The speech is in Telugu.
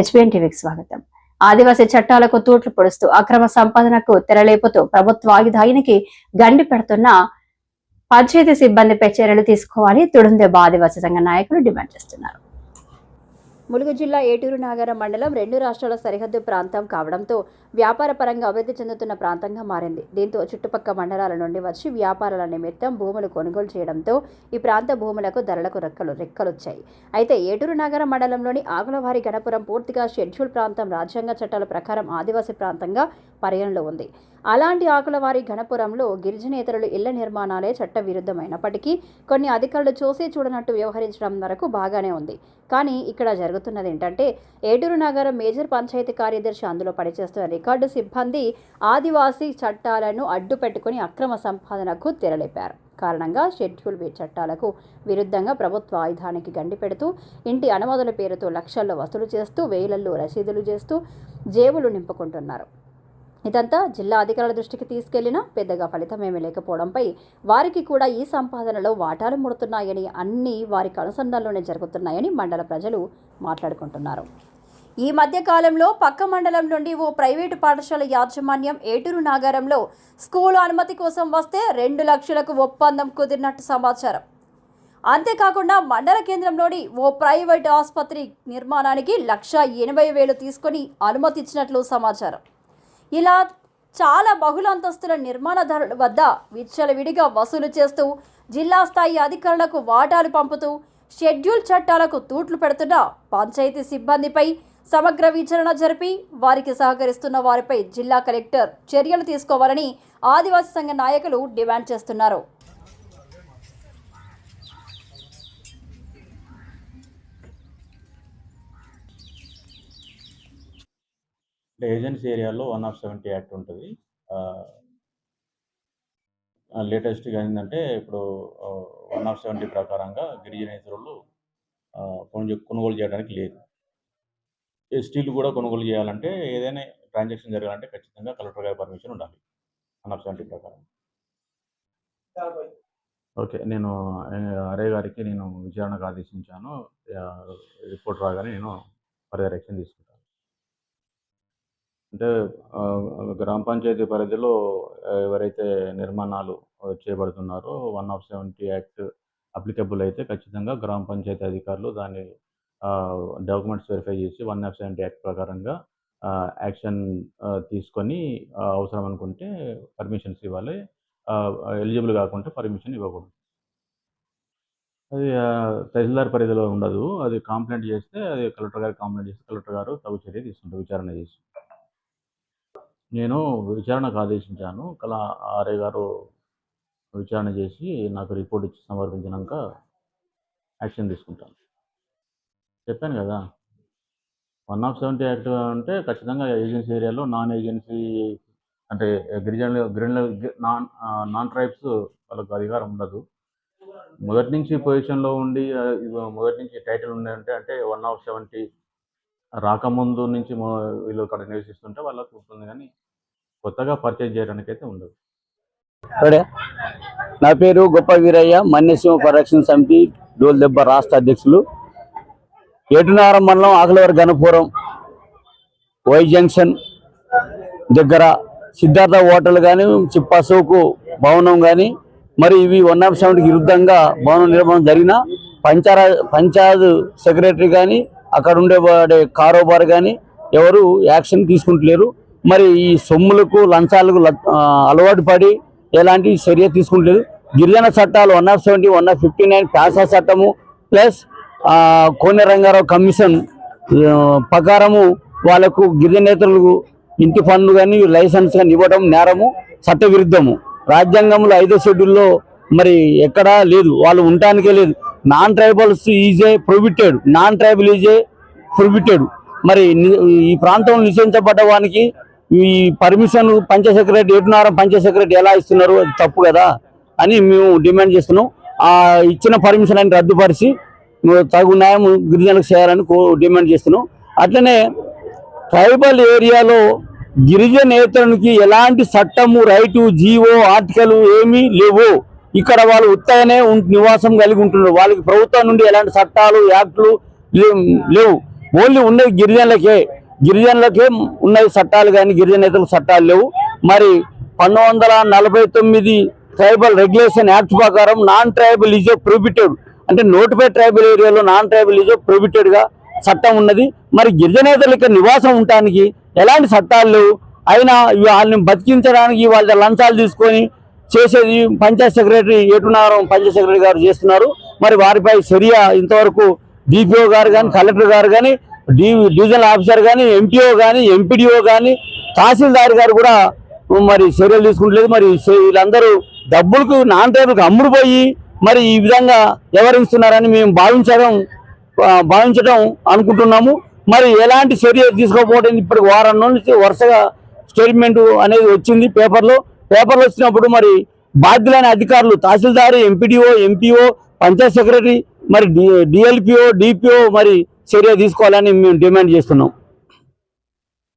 హెచ్బిఎన్ టీవీకి స్వాగతం. ఆదివాసీ చట్టాలకు తూట్లు పొడుస్తూ అక్రమ సంపాదనకు తెరలేపుతూ ప్రభుత్వ ఆయుధాయినికి గండి పెడుతున్న పంచాయతీ సిబ్బందిపై చర్యలు తీసుకోవాలి. తుడుందెబ్బ ఆదివాసీ సంఘ నాయకులు డిమాండ్ చేస్తున్నారు. ములుగు జిల్లా ఏటూరు నాగారం మండలం రెండు రాష్ట్రాల సరిహద్దు ప్రాంతం కావడంతో వ్యాపార పరంగా అభివృద్ధి చెందుతున్న ప్రాంతంగా మారింది. దీంతో చుట్టుపక్క మండలాల నుండి వచ్చి వ్యాపారాల నిమిత్తం భూములు కొనుగోలు చేయడంతో ఈ ప్రాంత భూములకు ధరలకు రెక్కలు రెక్కలొచ్చాయి. అయితే ఏటూరు నగర మండలంలోని ఆగులవారి గణపురం పూర్తిగా షెడ్యూల్ ప్రాంతం రాజ్యాంగ చట్టాల ప్రకారం ఆదివాసీ ప్రాంతంగా పరిగణలో ఉంది. అలాంటి ఆకులవారి గణపురంలో గిరిజనేతరులు ఇళ్ళ నిర్మాణాలే చట్ట విరుద్ధమైనప్పటికీ కొన్ని అధికారులు చూసి చూడనట్టు వ్యవహరించడం వరకు బాగానే ఉంది. కానీ ఇక్కడ జరుగుతున్నది ఏంటంటే ఏటూరు నగరం మేజర్ పంచాయతీ కార్యదర్శి అందులో పనిచేస్తున్న రికార్డు సిబ్బంది ఆదివాసీ చట్టాలను అడ్డు పెట్టుకుని అక్రమ సంపాదనకు తెరలేపారు. కారణంగా షెడ్యూల్ చట్టాలకు విరుద్ధంగా ప్రభుత్వ ఆయుధానికి గండి పెడుతూ ఇంటి అనుమతుల పేరుతో లక్షల్లో వసూలు చేస్తూ వేలల్లో రసీదులు చేస్తూ జేబులు నింపుకుంటున్నారు. ఇదంతా జిల్లా అధికారుల దృష్టికి తీసుకెళ్ళినా పెద్దగా ఫలితమేమీ లేకపోవడంపై వారికి కూడా ఈ సంపాదనలో వాటాలు ముడుతున్నాయని అన్నీ వారికి అనుసంధానంలోనే జరుగుతున్నాయని మండల ప్రజలు మాట్లాడుకుంటున్నారు. ఈ మధ్య కాలంలో పక్క మండలం నుండి ఓ ప్రైవేటు పాఠశాల యాజమాన్యం ఏటూరు నాగారంలో స్కూలు అనుమతి కోసం వస్తే రెండు లక్షలకు ఒప్పందం కుదిరినట్టు సమాచారం. అంతేకాకుండా మండల కేంద్రంలోని ఓ ప్రైవేట్ ఆసుపత్రి నిర్మాణానికి లక్ష ఎనభై వేలు తీసుకొని అనుమతి ఇచ్చినట్లు సమాచారం. ఇలా చాలా బహుళ అంతస్తుల నిర్మాణదారుల వద్ద విచ్చలవిడిగా వసూలు చేస్తూ జిల్లా స్థాయి అధికారులకు వాటాలు పంపుతూ షెడ్యూల్ చట్టాలకు తూట్లు పెడుతున్న పంచాయతీ సిబ్బందిపై సమగ్ర విచారణ జరిపి వారికి సహకరిస్తున్న వారిపై జిల్లా కలెక్టర్ చర్యలు తీసుకోవాలని ఆదివాసీ సంఘ నాయకులు డిమాండ్ చేస్తున్నారు. అంటే ఏజెన్సీ ఏరియాలో వన్ ఆఫ్ సెవెంటీ యాక్ట్ ఉంటుంది. లేటెస్ట్గా ఏంటంటే ఇప్పుడు వన్ ఆఫ్ సెవెంటీ ప్రకారంగా గిరిజనేతరులు కొనుగోలు చేయడానికి లేదు. ఎస్టీలు కూడా కొనుగోలు చేయాలంటే ఏదైనా ట్రాన్సాక్షన్ జరగాలంటే ఖచ్చితంగా కలెక్టర్ గారి పర్మిషన్ ఉండాలి. వన్ ఆఫ్ సెవెంటీ ప్రకారం. ఓకే నేను అరే గారికి నేను విచారణకు ఆదేశించాను. రిపోర్ట్ రాగానే నేను ఫర్దర్ యాక్షన్ తీసుకుంటాను. అంటే గ్రామ పంచాయతీ పరిధిలో ఎవరైతే నిర్మాణాలు చేయబడుతున్నారో చేపడుతున్నారో one of seventy act applicable అయితే ఖచ్చితంగా గ్రామ పంచాయతీ అధికారులు దాన్ని డాక్యుమెంట్స్ వెరిఫై చేసి వన్ ఆఫ్ సెవెంటీ యాక్ట్ ప్రకారంగా యాక్షన్ తీసుకొని అవసరం అనుకుంటే పర్మిషన్స్ ఇవ్వాలి. ఎలిజిబుల్ కాకుంటే పర్మిషన్ ఇవ్వకూడదు. అది తహసీల్దార్ పరిధిలో ఉండదు. అది కంప్లైంట్ చేస్తే అది కలెక్టర్ గారు కంప్లైంట్ చేస్తే కలెక్టర్ గారు తగు చర్య తీసుకుంటారు విచారణ చేసి. నేను విచారణకు ఆదేశించాను. కళా ఆర్య గారు విచారణ చేసి నాకు రిపోర్ట్ ఇచ్చి సమర్పించినాక యాక్షన్ తీసుకుంటాను. చెప్పాను కదా వన్ ఆఫ్ సెవెంటీ యాక్ట్ అంటే ఖచ్చితంగా ఏజెన్సీ ఏరియాలో నాన్ ఏజెన్సీ అంటే గిరిజనులు గిరిజనులు నాన్ నాన్ ట్రైబ్స్ వాళ్ళకు అధికారం ఉండదు. మొదటి నుంచి పొజిషన్లో ఉండి మొదటి నుంచి టైటిల్ ఉందంటే అంటే వన్ ఆఫ్ సెవెంటీ రాకముందు నుంచి వీళ్ళు అక్కడ నివసిస్తుంటే వాళ్ళకు ఉంటుంది కానీ కొత్తగా పర్చేజ్ చేయడానికి అయితే ఉండదు నా పేరు గొప్ప వీరయ్య మన్యసింహ పరిరక్షణ సమితి డోల్దెబ్బ రాష్ట్ర అధ్యక్షులు. ఏటునారం మండలం ఆకలివారి గణపురం వై జంక్షన్ దగ్గర సిద్ధార్థ హోటల్ కానీ చిప్పాసోకు భవనం కానీ మరి ఇవి వన్ ఆఫ్ సెవెంటీకి విరుద్ధంగా భవనం నిర్మాణం జరిగిన పంచారా పంచాయత్ సెక్రటరీ కానీ అక్కడ ఉండేవాడే కారోబార్ కానీ ఎవరు యాక్షన్ తీసుకుంటలేరు. మరి ఈ సొమ్ములకు లంచాలకు ల- అలవాటు పడి ఎలాంటి చర్య తీసుకుంటలేదు. గిరిజన చట్టాలు one of seventy one of fifty nine PESA చట్టము ప్లస్ కోనె రంగారావు కమిషన్ ప్రకారము వాళ్ళకు గిరిజనేతలకు ఇంటి పన్ను కానీ లైసెన్స్ కానీ ఇవ్వడం నేరము చట్టవిరుద్ధము. రాజ్యాంగంలో ఐదో షెడ్యూల్లో మరి ఎక్కడా లేదు. వాళ్ళు ఉండటానికే లేదు. Non tribals is prohibited non tribal is prohibited మరి ఈ ప్రాంతంలో నిషేధించబడ్డ వానికి ఈ పర్మిషన్ పంచ సెక్రటరీ ఏటున్నారం పంచ సెక్రటరీ ఎలా ఇస్తున్నారు? అది తప్పు కదా అని మేము డిమాండ్ చేస్తున్నాం. ఆ ఇచ్చిన పర్మిషన్ అని రద్దుపరిచి తగు న్యాయం గిరిజనులకు చేయాలని కో- డిమాండ్ చేస్తున్నాం. అట్లనే ట్రైబల్ ఏరియాలో గిరిజనేతరునికి ఎలాంటి చట్టము రైటు జీవో ఆర్టికల్ ఏమీ లేవు. ఇక్కడ వాళ్ళు ఉత్తగానే ఉం- నివాసం కలిగి ఉంటున్నారు. వాళ్ళకి ప్రభుత్వం నుండి ఎలాంటి చట్టాలు యాక్టులు లేవు. ఓన్లీ ఉన్నది గిరిజనులకే. గిరిజనులకే ఉన్నవి చట్టాలు కానీ గిరిజనేతలకు చట్టాలు లేవు. మరి పంతొమ్మిది వందల నలభై తొమ్మిది ట్రైబల్ రెగ్యులేషన్ యాక్ట్ ప్రకారం నాన్ ట్రైబల్ ఈజ్ ప్రొహిబిటెడ్ అంటే నోటిఫైడ్ ట్రైబల్ ఏరియాలో నాన్ ట్రైబల్ ఈజ్ ప్రొహిబిటెడ్గా చట్టం ఉన్నది. మరి గిరిజనేతలు ఇక్కడ నివాసం ఉండటానికి ఎలాంటి చట్టాలు లేవు. అయినా వాళ్ళని బతికించడానికి వాళ్ళ లంచాలు తీసుకొని చేసేది పంచాయత్ సెక్రటరీ ఏటునారం పంచాయత్ సెక్రటరీ గారు చేస్తున్నారు. మరి వారిపై చర్య ఇంతవరకు డిపిఓ గారు కానీ కలెక్టర్ గారు కానీ డి డివిజనల్ ఆఫీసర్ కానీ ఎంపీఓ కానీ ఎంపీడీఓ కానీ తహసీల్దార్ గారు కూడా మరి చర్యలు తీసుకుంటలేదు. మరి వీళ్ళందరూ డబ్బులకు నాన్ టైంలకు అమ్ముడుపోయి మరి ఈ విధంగా వ్యవహరిస్తున్నారని మేము భావించడం భావించడం అనుకుంటున్నాము. మరి ఎలాంటి చర్య తీసుకోకపోవడం ఇప్పటికి వారం నుంచి వరుసగా స్టేట్మెంట్ అనేది వచ్చింది పేపర్లో. పేపర్లు వచ్చినప్పుడు మరి బాధ్యులైన అధికారులు tahsildar MPDO MPO panchayat secretary మరి డిఎల్పిఓ డిపిఓ మరి చర్య తీసుకోవాలని మేము డిమాండ్ చేస్తున్నాం.